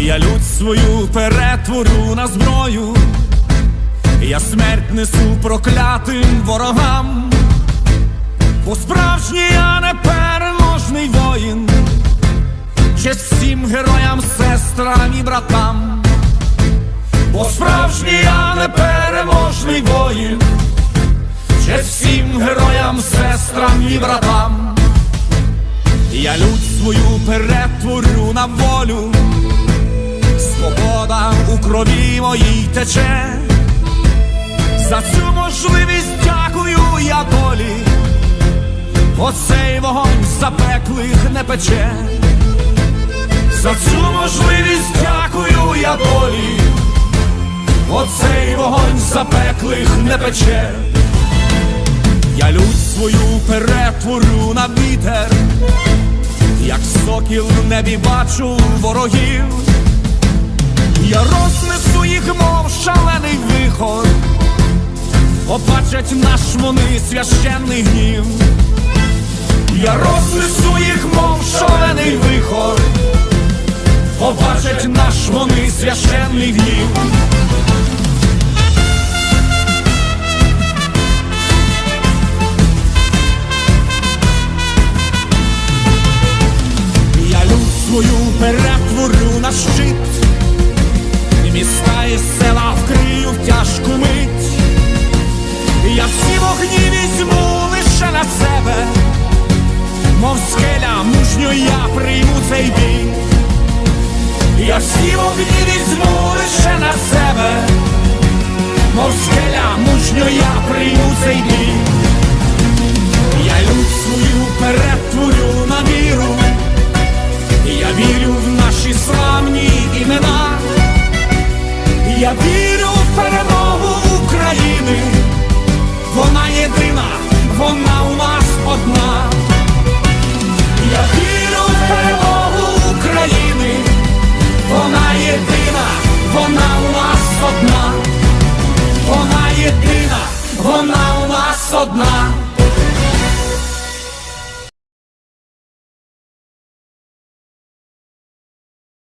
Я лють свою перетворю на зброю, я смерть несу проклятим ворогам, бо справжній я непереможний воїн, честь всім героям, сестрам і братам, бо справжній я непереможний воїн, честь всім героям, сестрам і братам. Я лють свою перетворю на волю, свобода у крові моїй тече. За цю можливість дякую я долі, оцей вогонь запеклих не пече. За цю можливість дякую я долі, оцей вогонь запеклих не пече. Я лють свою перетворю на вітер, як сокіл в небі бачу ворогів. Побачать наш вони священний гнів. Я рознесу їх, мов шалений вихор, побачать наш вони священний гнів. Я люд свою перетворю на щит, міста і села вкрию одна.